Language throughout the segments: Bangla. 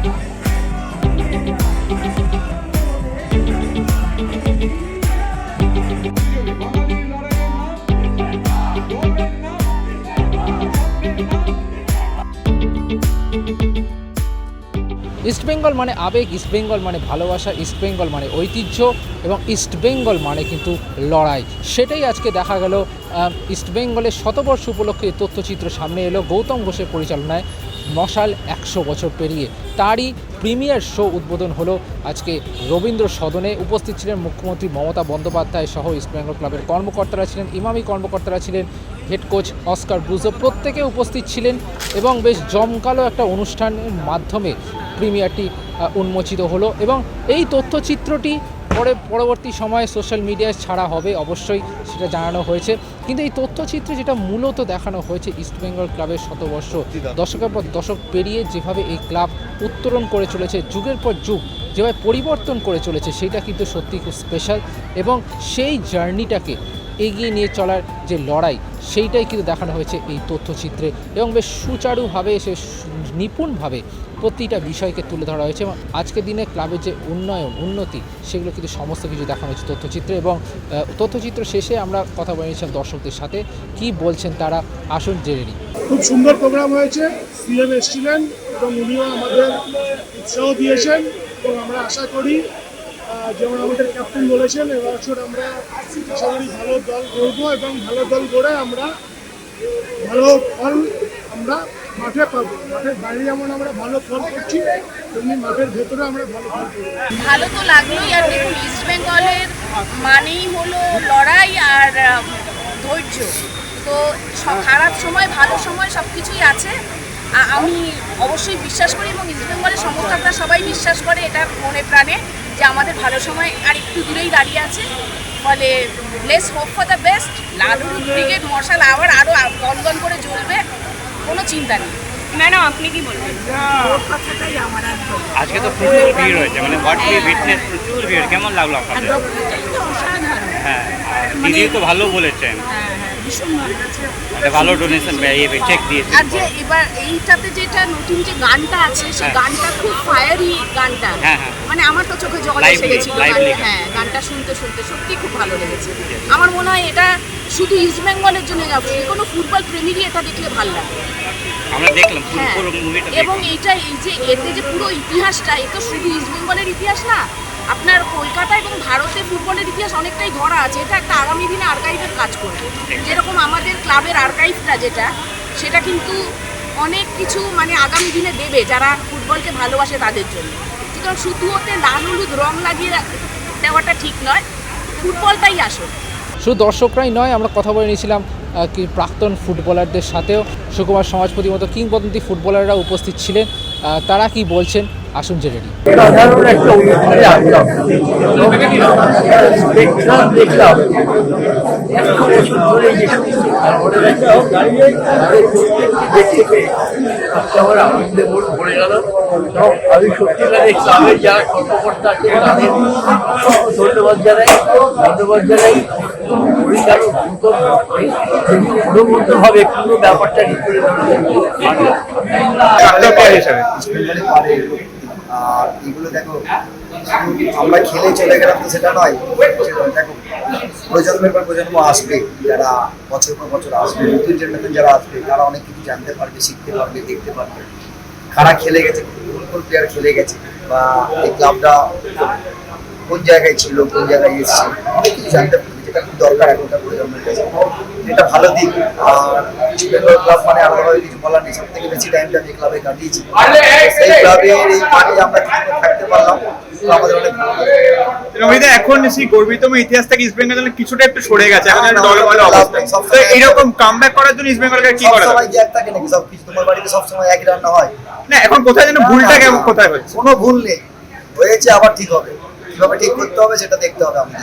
Thank you. ইস্টবেঙ্গল মানে আবেগ ইস্টবেঙ্গল মানে ভালোবাসা ইস্টবেঙ্গল মানে ঐতিহ্য এবং ইস্টবেঙ্গল মানে কিন্তু লড়াই। সেটাই আজকে দেখা গেল। ইস্টবেঙ্গলের শতবর্ষ উপলক্ষে তথ্যচিত্র সামনে এলো। গৌতম ঘোষের পরিচালনায় মশাল একশো বছর পেরিয়ে তারই প্রিমিয়ার শো উদ্বোধন হলো আজকে রবীন্দ্র সদনে। উপস্থিত ছিলেন মুখ্যমন্ত্রী মমতা বন্দ্যোপাধ্যায় সহ ইস্টবেঙ্গল ক্লাবের কর্মকর্তারা ছিলেন, ইমামি কর্মকর্তারা ছিলেন, হেড কোচ অস্কার ব্রুজো প্রত্যেকে উপস্থিত ছিলেন এবং বেশ জমকালো একটা অনুষ্ঠানের মাধ্যমে প্রিমিয়ারটি উন্মোচিত হলো এবং এই তথ্যচিত্রটি পরে পরবর্তী সময়ে সোশ্যাল মিডিয়ায় ছাড়া হবে অবশ্যই সেটা জানানো হয়েছে। কিন্তু এই তথ্যচিত্রে যেটা মূলত দেখানো হয়েছে ইস্টবেঙ্গল ক্লাবের শতবর্ষ দশকের পর দশক পেরিয়ে যেভাবে এই ক্লাব উত্তরণ করে চলেছে যুগের পর যুগ যেভাবে পরিবর্তন করে চলেছে সেটা কিন্তু সত্যি খুব স্পেশাল এবং সেই জার্নিটাকে এগিয়ে নিয়ে চলার যে লড়াই সেইটাই কিন্তু দেখানো হয়েছে এই তথ্যচিত্রে এবং বেশ সুচারুভাবে, সে নিপুণভাবে প্রতিটা বিষয়কে তুলে ধরা হয়েছে এবং আজকের দিনে ক্লাবের যে উন্নয়ন, উন্নতি, সেগুলো কিন্তু সমস্ত কিছু দেখানো হয়েছে তথ্যচিত্রে এবং তথ্যচিত্র শেষে আমরা কথা বলে নিয়েছিলাম দর্শকদের সাথে। কি বলছেন তারা? আসুন জেনে নিই। খুব সুন্দর প্রোগ্রাম হয়েছে। সিএম এসেছিলেন এবং উনিও আমাদের উৎসাহ দিয়েছেন এবং আমরা আশা করি যেমন আমাদের ক্যাপ্টেন বলেছেন এবছর আমরা করি ভালো দল গড়বো এবং ভালো দল গড়ে আমরা ভালো ফল আমরা মাঠে পাবো। মাঠের বাইরে যেমন আমরা ভালো ফল করছি, তেমনি মাঠের ভেতরে আমরা ভালো ফল করব। ভালো তো লাগলোই, আর দেখুন ইস্ট বেঙ্গলের মানেই হলো লড়াই আর ধৈর্য। তো খারাপ সময়, ভালো সময় সব কিছুই আছে আমি অবশ্যই বিশ্বাস করি এবং ইস্ট বেঙ্গলের সমর্থকরা সবাই বিশ্বাস করে এটা মনে প্রাণে। যে আমাদের ভালো সময় আর একটু দূরেই দাঁড়িয়ে আছে। ফলে let's hope for the best লালুর ব্রিগেড মশাল আবার আরও গনগন করে জ্বলবে কোনো চিন্তা নেই। ম্যাডাম আপনি কি বলবেন। আজকে তো প্রচুর ভিড় হয়েছে মানে হোয়াট উই উইটনেস প্রচুর ভিড় কেমন লাগল আপনাদের? হ্যাঁ। দিদি তো ভালো বলেছেন। হ্যাঁ হ্যাঁ ভালো ডোনেশন চেক দিয়েছে। আর যে এবার এইটাতে যেটা নতুন যে গানটা আছে সেই হ্যাঁ। গানটা খুব ফায়ারি গানটা। মানে আমার তো চোখে জল এসে গেছিল হ্যাঁ গানটা শুনতে শুনতে সত্যি খুব ভালো লেগেছে। আমার মনে হয় এটা শুধু ইস্ট বেঙ্গলের জন্য না যে কোনো ফুটবল প্রেমীরই এটা দেখলে ভালো লাগে। আমরা দেখলাম পুরো মুভিটা এবং এইটা এই যে এতে যে পুরো ইতিহাসটা এ তো শুধু ইস্ট বেঙ্গলের ইতিহাস না আপনার কলকাতা এবং ভারতের ফুটবলের ইতিহাস অনেকটাই ধরা আছে। এটা একটা আগামী দিনে আর্কাইভের কাজ করবে। যেরকম আমাদের ক্লাবের আর্কাইভটা যেটা, সেটা কিন্তু অনেক কিছু মানে আগামী দিনে দেবে যারা ফুটবলকে ভালোবাসে তাদের জন্য। সুতরাং শুধু ওতে লাল, হলুদ, রং লাগিয়ে দেওয়াটা ঠিক নয়, ফুটবলটাই আসল। শুধু দর্শকরাই নয়, আমরা কথা বলে নিয়েছিলাম কি প্রাক্তন ফুটবলারদের সাথেও। সুকুমার সমাজপতির মতো কিংবদন্তি ফুটবলাররা উপস্থিত ছিলেন। তারা কি বলছেন? আসুন যে কর্মকর্তা আছে ধন্যবাদ জানাই। ধন্যবাদ জানাই ব্যাপারটা আর এগুলো দেখো, আমরা খেলে চলে গেলাম তো সেটা নয় দেখো, প্রজন্মের পর প্রজন্ম আসবে, যারা বছর পর বছর আসবে, নতুন জেনারেশন যারা আসবে, তারা অনেক কিছু জানতে পারবে, শিখতে পারবে, দেখতে পারবে। কারা খেলে গেছে, কোন কোন প্লেয়ার খেলে গেছে, বা এই ক্লাবটা কোন জায়গায় ছিল, কোন জায়গায় এসেছে, অনেক কিছু জানতে পারবে। যেটা খুব দরকার এখনকার প্রজন্মের কাছে। এটা ভালো দিক। আর বেঙ্গল ক্লাব মানে আলাদাভাবে কিছু বলার নেই। সব থেকে বেশি টাইমটা আমি ক্লাবে কাটিয়েছি। সেই ক্লাবের এই আমরা থাকতে পারলাম। আমাদের অনেক ভালো এখন সেই গর্বিতম ইতিহাস থেকে ইস্ট বেঙ্গল কিছুটা একটু সরে গেছে। এখন দল না, অবস্থা। সব এরকম কামব্যাক করার জন্য ইস্ট বেঙ্গলকে কি করা? যে এক থাকে নাকি? সব কিছু তোমার বাড়িতে সবসময় একই রান্না হয়। না এখন কোথায় যেন ভুলটা কেমন কোথায় হচ্ছে? কোনো ভুল নেই। হয়েছে আবার ঠিক হবে। কীভাবে ঠিক করতে হবে সেটা দেখতে হবে আমাদের।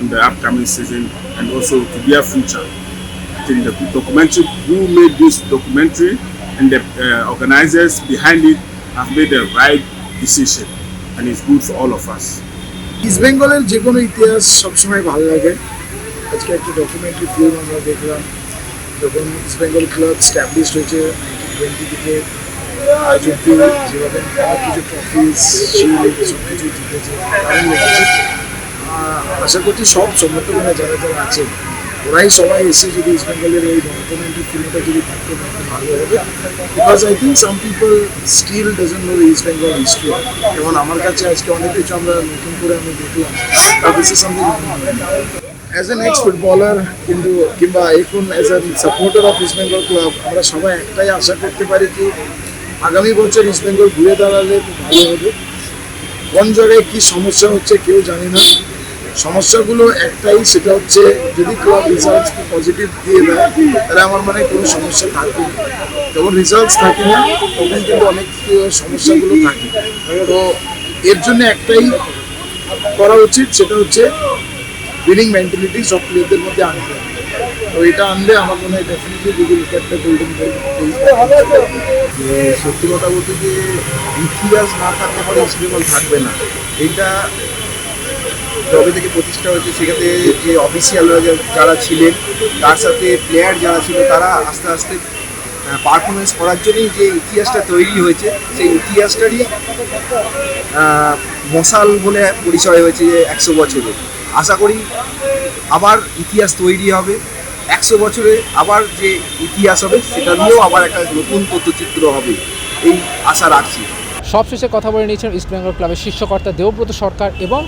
in the upcoming season and also to their future. I think the documentary, who made this documentary and the uh, organizers behind it have made the right decision and it's good for all of us. East বেঙ্গলের যে কোনো ইতিহাস সবসময় ভালো লাগে আজকে একটা ডকুমেন্টারি ফিল্ম আমরা দেখলাম যখন ইস্ট বেঙ্গল ক্লাব স্ট্যাবলিশ হয়েছে টোয়েন্টি থেকে আজ অব্দি যেভাবে অনেক কিছু ট্রফিস শিল্ড সব কিছু জিতেছে দারুণ লেগেছে আহ, আশা করছি সব সমর্থকরা যারা যারা আছে ওরাই সবাই এসে যদি ইস্ট বেঙ্গলের এই ডকুমেন্টারি ফিল্মটা যদি দেখতে পারতে ভালো হবে। Because I think some people still doesn't know East Bengal history যেমন আমার কাছে আজকে অনেক কিছু আমরা নতুন করে আমি দেখলাম this is something as an ex footballer কিন্তু কিংবা এখন as an supporter of East Bengal club আমরা সবাই একটাই আশা করতে পারি যে আগামী বছর ইস্ট বেঙ্গল ঘুরে দাঁড়ালে ভালো হবে। কোন জায়গায় কি সমস্যা হচ্ছে কেউ জানি না। সমস্যাগুলো একটাই, সেটা হচ্ছে যদি ক্লাব রেজাল্টস পজিটিভ দিয়ে দেয়, তাহলে আমার মনে কোনো সমস্যা থাকবে না। যখন রেজাল্টস থাকে না, তখন কিন্তু অনেক সমস্যাগুলো থাকে। তো এর জন্য একটাই করা উচিত, সেটা হচ্ছে উইনিং মেন্টালিটি সব প্লেয়ারদের মধ্যে আনতে তো এটা আনলে আমার মনে হয় ডেফিনেটলি যদি উইকেটটা গোল্ডেন সত্যি কথা বলতে যে ইতিহাস না থাকলে পরে থাকবে না। এইটা যবে থেকে প্রতিষ্ঠা হয়েছে, সেখানে যে অফিসিয়ালরা যারা ছিলেন, তার সাথে প্লেয়ার যারা ছিল, তারা আস্তে আস্তে পারফরমেন্স করার জন্যই যে ইতিহাসটা তৈরি হয়েছে, সেই ইতিহাসটারই মশাল বলে পরিচয় হয়েছে যে একশো বছরে। আশা করি আবার ইতিহাস তৈরি হবে। একশো বছরে আবার যে ইতিহাস হবে, সেটা নিয়েও আবার একটা নতুন তথ্যচিত্র হবে, এই আশা রাখছি। সবশেষে কথা বলে নিয়েছেন ইস্ট বেঙ্গল ক্লাবের শীর্ষকর্তা দেবব্রত সরকার এবং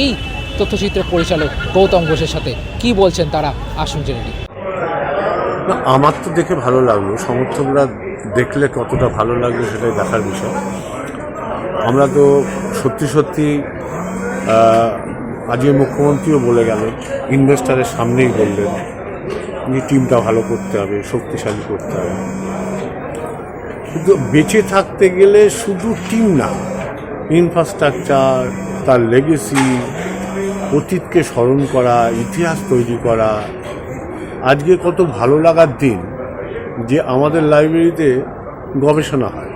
এই তথ্যচিত্রের পরিচালক গৌতম ঘোষের সাথে কি বলছেন তারা? আসুন জেনে নিই। না, আমার তো দেখে ভালো লাগল। সমর্থকরা দেখলে কতটা ভালো লাগবে সেটাই দেখার বিষয়। আমরা তো সত্যি সত্যি আজকে মুখ্যমন্ত্রীও বলে গেলেন ইনভেস্টারের সামনেই বললেন যে টিমটা ভালো করতে হবে, শক্তিশালী করতে হবে। কিন্তু বেঁচে থাকতে গেলে শুধু টিম না ইনফ্রাস্ট্রাকচার তার লেগেসি অতীতকে স্মরণ করা, ইতিহাস তৈরি করা। আজকে কত ভালো লাগার দিন যে আমাদের লাইব্রেরিতে গবেষণা হয়।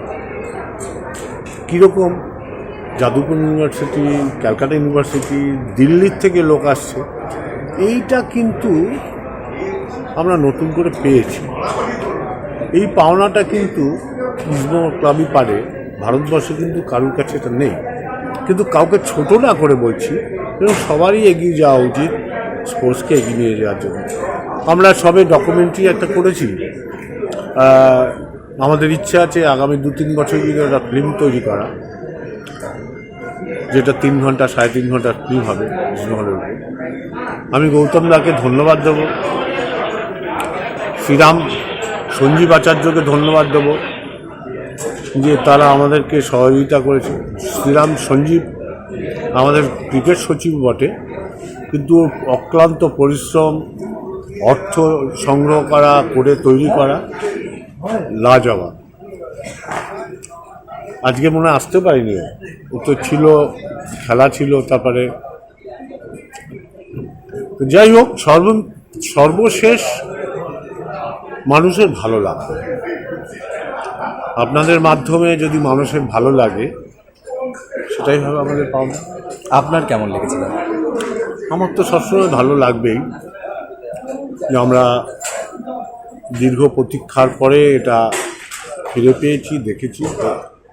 কীরকম? যাদবপুর ইউনিভার্সিটি ক্যালকাটা ইউনিভার্সিটি দিল্লির থেকে লোক আসছে। এইটা কিন্তু আমরা নতুন করে পেয়েছি। এই পাওনাটা কিন্তু ইসমো ক্লাবই পারে। ভারতবর্ষে কিন্তু কারোর কাছে এটা নেই। কিন্তু কাউকে ছোট না করে বলছি এবং সবারই এগিয়ে যাওয়া উচিত স্পোর্টসকে এগিয়ে নিয়ে যাওয়ার জন্য। আমরা সবে ডকুমেন্টারি একটা করেছি। আমাদের ইচ্ছা আছে আগামী দু তিন বছর ভিতরে একটা ফিল্ম তৈরি করা, যেটা তিন ঘণ্টা, সাড়ে তিন ঘণ্টার ফিল্ম হবে হলের উপর আমি গৌতম দাকে ধন্যবাদ দেবো। শ্রীরাম, সঞ্জীব আচার্যকে ধন্যবাদ দেবো। যে তারা আমাদেরকে সহযোগিতা করেছে। শ্রীরাম সঞ্জীব, আমাদের ক্রিকেট সচিব বটে। কিন্তু অক্লান্ত পরিশ্রম, অর্থ সংগ্রহ করা, করে তৈরি করা লাজবাব। আজকে মনে আসতে পারিনি। ও তো ছিল, খেলা ছিল তারপরে। যাই হোক, সর্ব, সর্বশেষ মানুষের ভালো লাগবে। আপনাদের মাধ্যমে যদি মানুষের ভালো লাগে সেটাই হবে আমাদের পাওনা। আপনার কেমন লেগেছিল আমার তো সবসময় ভালো লাগবেই। যে আমরা দীর্ঘ প্রতীক্ষার পরে এটা ফিরে পেয়েছি দেখেছি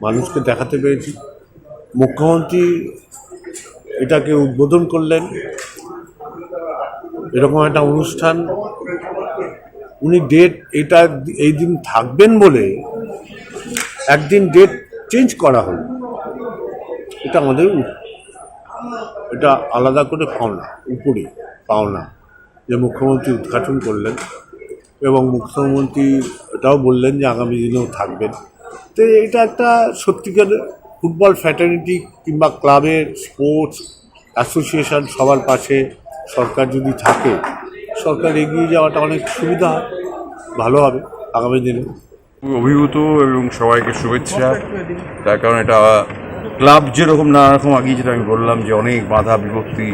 মানুষকে দেখাতে পেরেছি। মুখ্যমন্ত্রী এটাকে উদ্বোধন করলেন। এরকম একটা অনুষ্ঠান উনি ডেট এটা এই দিন থাকবেন বলে একদিন ডেট চেঞ্জ করা হলো। এটা আমাদের এটা আলাদা করে পাওনা, উপরে পাওনা যে মুখ্যমন্ত্রী উদ্ঘাটন করলেন এবং মুখ্যমন্ত্রী এটাও বললেন যে আগামী দিনেও থাকবেন। তো এটা একটা সত্যিকার ফুটবল ফ্যাটার্নিটি কিংবা ক্লাবের স্পোর্টস অ্যাসোসিয়েশন সবার পাশে সরকার যদি থাকে, সরকার এগিয়ে যাওয়াটা অনেক সুবিধা, ভালো হবে আগামী দিনে। অভিভূত এবং সবাইকে শুভেচ্ছা। তার কারণ এটা ক্লাব যেরকম নানা রকম আগে যেটা আমি বললাম যে অনেক বাধা বিপত্তি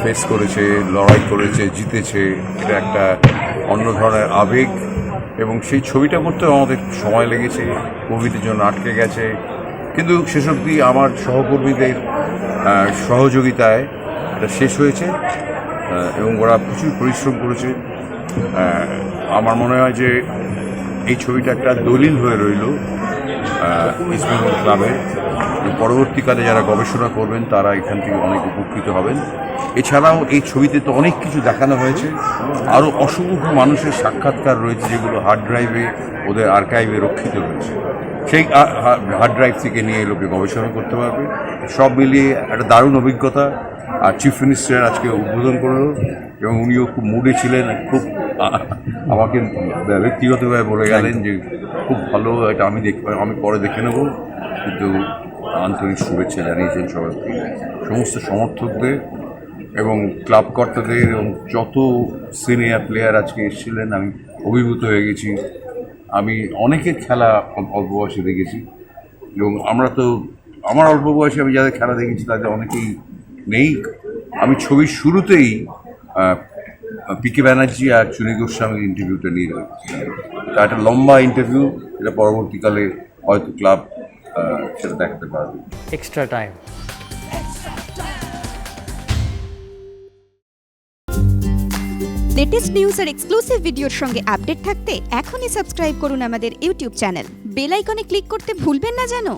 ফেস করেছে লড়াই করেছে জিতেছে। এটা একটা অন্য ধরনের আবেগ এবং সেই ছবিটা করতেও আমাদের সময় লেগেছে কোভিডের জন্য আটকে গেছে। কিন্তু শেষ অবধি আমার সহকর্মীদের সহযোগিতায় এটা শেষ হয়েছে এবং ওরা প্রচুর পরিশ্রম করেছে। আমার মনে হয় যে এই ছবিটা একটা দলিল হয়ে রইল ইস্টবেঙ্গল ক্লাবের। পরবর্তীকালে যারা গবেষণা করবেন, তারা এখান থেকে অনেক উপকৃত হবেন। এছাড়াও এই ছবিতে তো অনেক কিছু দেখানো হয়েছে। আরও অসংখ্য মানুষের সাক্ষাৎকার রয়েছে, যেগুলো হার্ড ড্রাইভে ওদের আর্কাইভে রক্ষিত রয়েছে। সেই হার্ড ড্রাইভ থেকে নিয়ে লোকে গবেষণা করতে পারবে। সব মিলিয়ে একটা দারুণ অভিজ্ঞতা। আর চিফ মিনিস্টার আজকে উদ্বোধন করল এবং উনিও খুব মুডে ছিলেন খুব আমাকে ব্যক্তিগতভাবে বলে গেলেন যে খুব ভালো এটা আমি দেখ আমি পরে দেখে নেব। কিন্তু আন্তরিক শুভেচ্ছা জানিয়েছেন সবাইকে। সমস্ত সমর্থকদের এবং ক্লাব কর্তাদের এবং যত সিনিয়র প্লেয়ার আজকে এসেছিলেন আমি অভিভূত হয়ে গেছি। আমি অনেকের খেলা অল্প বয়সে দেখেছি। এবং আমরা তো আমার অল্প বয়সে আমি যাদের খেলা দেখেছি তাদের অনেকেই নেই। আমি ছবির শুরুতেই পিকে ব্যানার্জি আর চুনি গোস্বামীর ইন্টারভিউটা নিয়ে তা একটা লম্বা ইন্টারভিউ এটা পরবর্তীকালে হয়তো ক্লাব সেটা দেখাতে পারবে। এক্সট্রা টাইম লেটেস্ট নিউজ আর এক্সক্লুসিভ ভিডিওর সঙ্গে আপডেট থাকতে এখনই সাবস্ক্রাইব করুন আমাদের ইউটিউব চ্যানেল বেল আইকনে ক্লিক করতে ভুলবেন না জানো